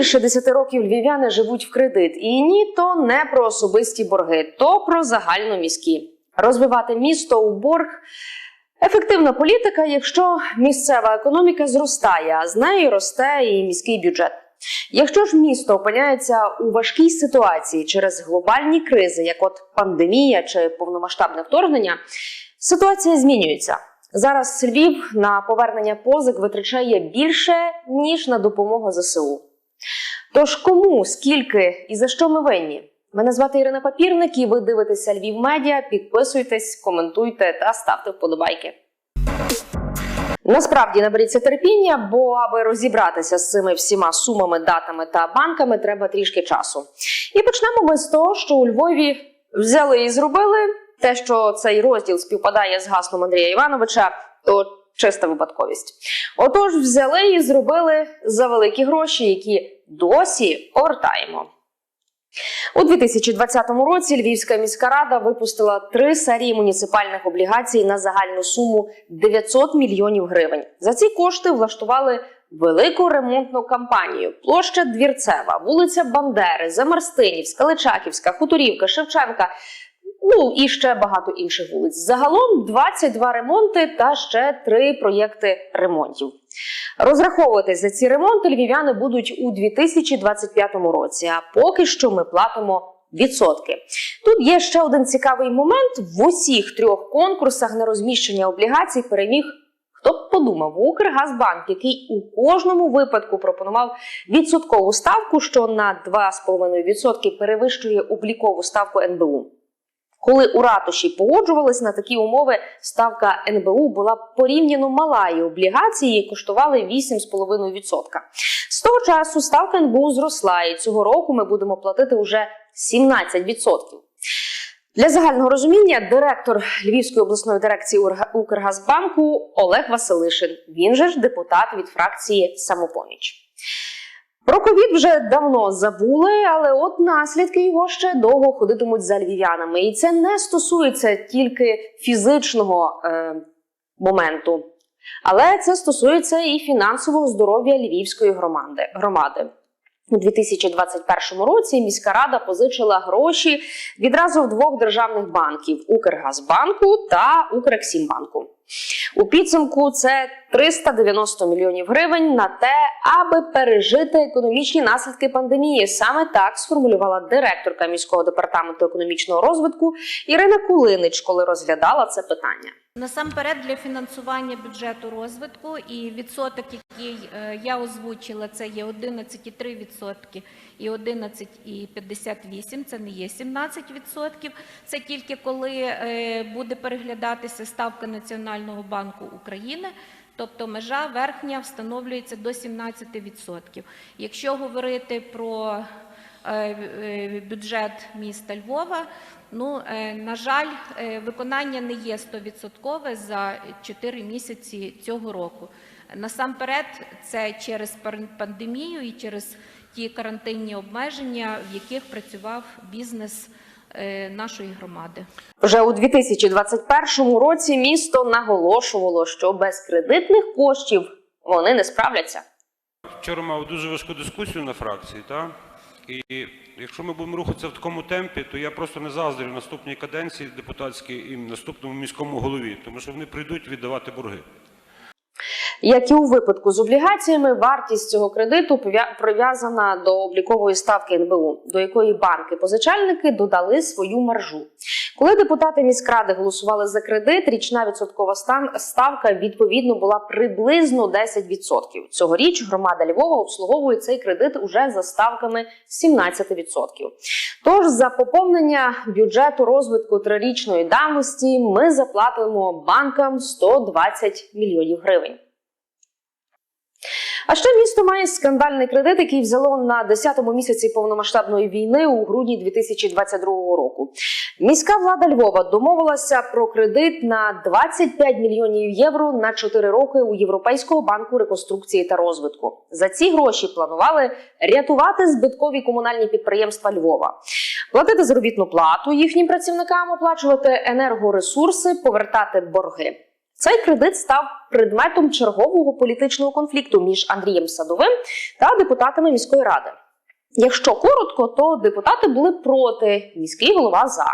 більше 10 років львів'яни живуть в кредит, і ні, то не про особисті борги, то про загальноміські. Розвивати місто у борг ефективна політика, якщо місцева економіка зростає, а з нею росте і міський бюджет. Якщо ж місто опиняється у важкій ситуації через глобальні кризи, як от пандемія чи повномасштабне вторгнення, ситуація змінюється. Зараз Львів на повернення позик витрачає більше ніж на допомогу ЗСУ. Тож кому, скільки і за що ми винні? Мене звати Ірина Папірник, і ви дивитеся Львів Медіа. Підписуйтесь, коментуйте та ставте вподобайки. Насправді наберіться терпіння, бо аби розібратися з цими всіма сумами, датами та банками, треба трішки часу. І почнемо ми з того, що у Львові взяли і зробили те, що цей розділ співпадає з гаслом Андрія Івановича, то чиста випадковість. Отож, взяли і зробили за великі гроші, які досі повертаємо. У 2020 році Львівська міська рада випустила три серії муніципальних облігацій на загальну суму 900 мільйонів гривень. За ці кошти влаштували велику ремонтну кампанію. Площа Двірцева, вулиця Бандери, Замарстинівська, Личаківська, Хуторівка, Шевченка. Ну і ще багато інших вулиць. Загалом 22 ремонти та ще три проєкти ремонтів. Розраховуватись за ці ремонти львів'яни будуть у 2025 році. А поки що ми платимо відсотки. Тут є ще один цікавий момент: в усіх трьох конкурсах на розміщення облігацій переміг. Хто б подумав, Укргазбанк, який у кожному випадку пропонував відсоткову ставку, що на 2,5% перевищує облікову ставку НБУ. Коли у ратуші погоджувались на такі умови, ставка НБУ була порівняно мала, і облігації коштували 8,5%. З того часу ставка НБУ зросла, і цього року ми будемо платити вже 17%. Для загального розуміння директор Львівської обласної дирекції Укргазбанку Олег Василишин. Він же ж депутат від фракції Самопоміч. Про ковід вже давно забули, але от наслідки його ще довго ходитимуть за львів'янами. І це не стосується тільки фізичного е, моменту, але це стосується і фінансового здоров'я львівської громади. громади. У 2021 році міська рада позичила гроші відразу в двох державних банків Укргазбанку та Укрексімбанку. У підсумку це 390 мільйонів гривень на те, аби пережити економічні наслідки пандемії. Саме так сформулювала директорка міського департаменту економічного розвитку Ірина Кулинич, коли розглядала це питання. Насамперед для фінансування бюджету розвитку і відсоток, який е, я озвучила, це є 11,3% і 11,58%, це не є 17%. Це тільки коли е, буде переглядатися ставка Національного банку України. Тобто межа верхня встановлюється до 17%. Якщо говорити про бюджет міста Львова, ну, е, на жаль, е, виконання не є 100% за 4 місяці цього року. Насамперед, це через пандемію і через ті карантинні обмеження, в яких працював бізнес е, нашої громади. Вже у 2021 році місто наголошувало, що без кредитних коштів вони не справляться. Вчора мав дуже важку дискусію на фракції, та? І якщо ми будемо рухатися в такому темпі, то я просто не заздрю наступній каденції депутатській і наступному міському голові, тому що вони прийдуть віддавати борги. Як і у випадку з облігаціями, вартість цього кредиту прив'язана до облікової ставки НБУ, до якої банки-позичальники додали свою маржу. Коли депутати міськради голосували за кредит, річна відсоткова ставка відповідно була приблизно 10%. Цьогоріч громада Львова обслуговує цей кредит уже за ставками 17%. Тож за поповнення бюджету розвитку трирічної давності ми заплатимо банкам 120 мільйонів гривень. А ще місто має скандальний кредит, який взяло на 10-му місяці повномасштабної війни у грудні 2022 року. Міська влада Львова домовилася про кредит на 25 мільйонів євро на 4 роки у Європейського банку реконструкції та розвитку. За ці гроші планували рятувати збиткові комунальні підприємства Львова, платити заробітну плату їхнім працівникам, оплачувати енергоресурси, повертати борги. Цей кредит став предметом чергового політичного конфлікту між Андрієм Садовим та депутатами міської ради. Якщо коротко, то депутати були проти, міський голова за.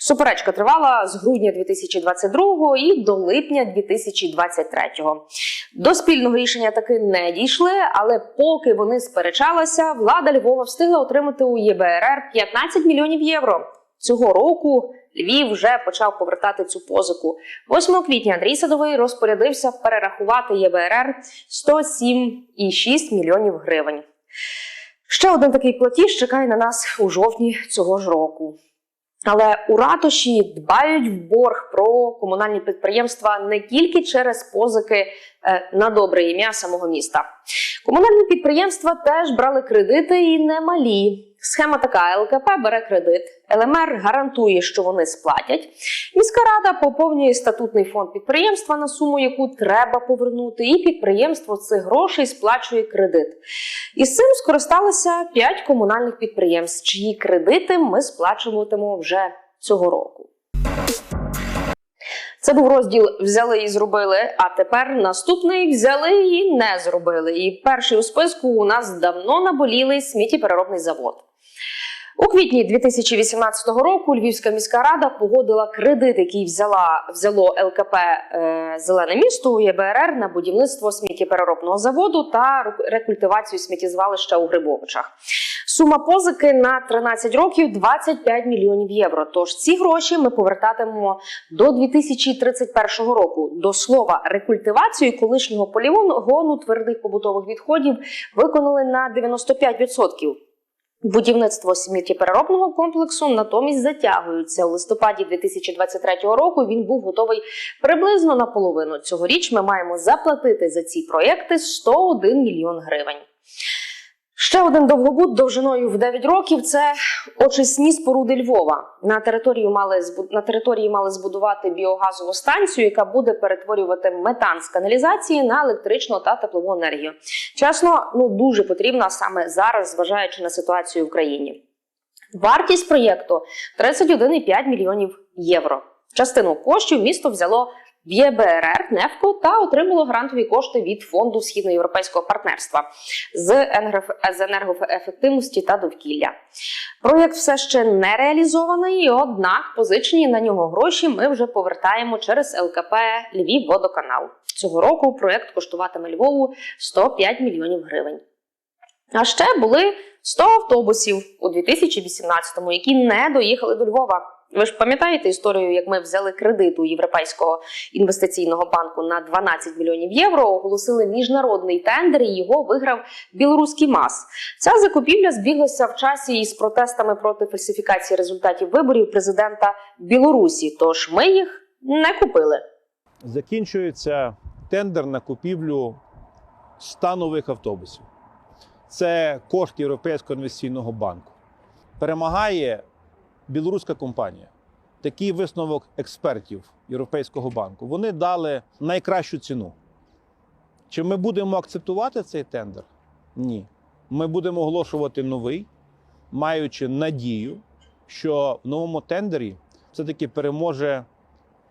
Суперечка тривала з грудня 2022 і до липня 2023. До спільного рішення таки не дійшли, але поки вони сперечалися, влада Львова встигла отримати у ЄБРР 15 мільйонів євро. Цього року Львів вже почав повертати цю позику. 8 квітня Андрій Садовий розпорядився перерахувати ЄБРР 107,6 мільйонів гривень. Ще один такий платіж чекає на нас у жовтні цього ж року. Але у ратуші дбають в борг про комунальні підприємства не тільки через позики е, на добре ім'я самого міста. Комунальні підприємства теж брали кредити і немалі. Схема така: ЛКП бере кредит, ЛМР гарантує, що вони сплатять. Міська рада поповнює статутний фонд підприємства на суму, яку треба повернути, і підприємство цих грошей сплачує кредит. І з цим скористалися 5 комунальних підприємств, чиї кредити ми сплачуватимемо вже цього року. Це був розділ взяли і зробили. А тепер наступний взяли і не зробили. І перший у списку у нас давно наболілий сміттєпереробний завод. У квітні 2018 року Львівська міська рада погодила кредит, який взяла взяло ЛКП е, Зелене місто у ЄБРР на будівництво сміттєпереробного заводу та рек- рекультивацію сміттєзвалища у Грибовичах. Сума позики на 13 років 25 мільйонів євро. Тож ці гроші ми повертатимемо до 2031 року. До слова, рекультивацію колишнього полігону твердих побутових відходів виконали на 95%. Будівництво сміттєпереробного комплексу натомість затягується. У листопаді 2023 року він був готовий приблизно наполовину. Цьогоріч ми маємо заплатити за ці проекти 101 мільйон гривень. Ще один довгобуд довжиною в 9 років це очисні споруди Львова. На території мали на території мали збудувати біогазову станцію, яка буде перетворювати метан з каналізації на електричну та теплову енергію. Чесно, ну дуже потрібна саме зараз, зважаючи на ситуацію в країні. Вартість проєкту 31,5 мільйонів євро. Частину коштів місто взяло в ЄБРР, НЕФКО та отримало грантові кошти від фонду східноєвропейського партнерства з енергоефективності та довкілля. Проєкт все ще не реалізований, однак позичені на нього гроші ми вже повертаємо через ЛКП Львів Водоканал. Цього року проєкт коштуватиме Львову 105 мільйонів гривень. А ще були 100 автобусів у 2018-му, які не доїхали до Львова. Ви ж пам'ятаєте історію, як ми взяли кредит у Європейського інвестиційного банку на 12 мільйонів євро, оголосили міжнародний тендер і його виграв білоруський МАС. Ця закупівля збіглася в часі із протестами проти фальсифікації результатів виборів президента Білорусі. Тож ми їх не купили. закінчується тендер на купівлю 100 нових автобусів. Це кошт Європейського інвестиційного банку. Перемагає білоруська компанія. Такий висновок експертів Європейського банку. Вони дали найкращу ціну. Чи ми будемо акцептувати цей тендер? Ні. Ми будемо оголошувати новий, маючи надію, що в новому тендері все-таки переможе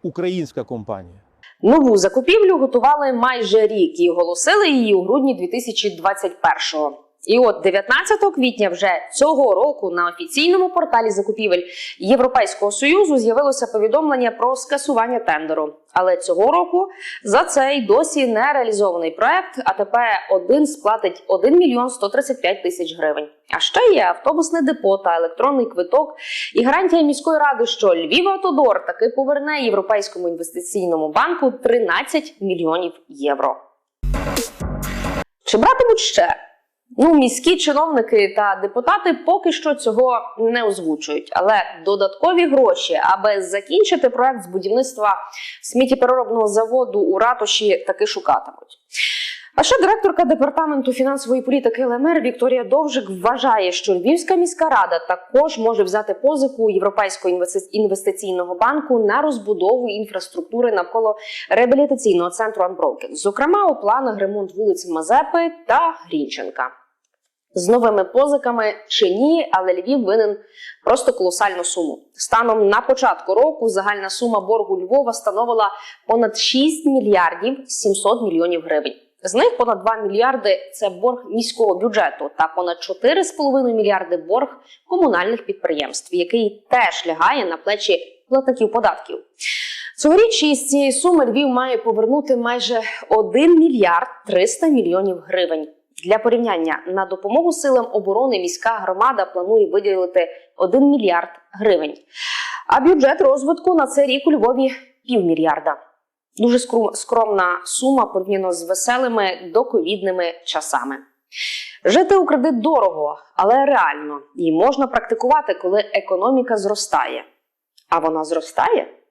українська компанія. Нову закупівлю готували майже рік і оголосили її у грудні 2021-го. І от 19 квітня вже цього року на офіційному порталі закупівель Європейського союзу з'явилося повідомлення про скасування тендеру. Але цього року за цей досі не реалізований проект АТП 1 сплатить 1 мільйон 135 тисяч гривень. А ще є автобусне депо та електронний квиток і гарантія міської ради, що Львів Автодор таки поверне Європейському інвестиційному банку 13 мільйонів євро. Чи братимуть ще? Ну, міські чиновники та депутати поки що цього не озвучують, але додаткові гроші, аби закінчити проект з будівництва сміттєпереробного заводу у ратуші, таки шукатимуть. А ще директорка департаменту фінансової політики ЛМР Вікторія Довжик вважає, що Львівська міська рада також може взяти позику Європейського інвести- інвестиційного банку на розбудову інфраструктури навколо реабілітаційного центру Unbroken. Зокрема, у планах ремонт вулиць Мазепи та Грінченка. З новими позиками чи ні, але Львів винен просто колосальну суму. Станом на початку року загальна сума боргу Львова становила понад 6 мільярдів 700 мільйонів гривень. З них понад 2 мільярди це борг міського бюджету та понад 4,5 мільярди борг комунальних підприємств, який теж лягає на плечі платників податків. Цьогоріч із цієї суми Львів має повернути майже 1 мільярд 300 мільйонів гривень. Для порівняння на допомогу силам оборони міська громада планує виділити 1 мільярд гривень. А бюджет розвитку на цей рік у Львові півмільярда. Дуже скромна сума порівняно з веселими доковідними часами. Жити у кредит дорого, але реально і можна практикувати, коли економіка зростає. А вона зростає?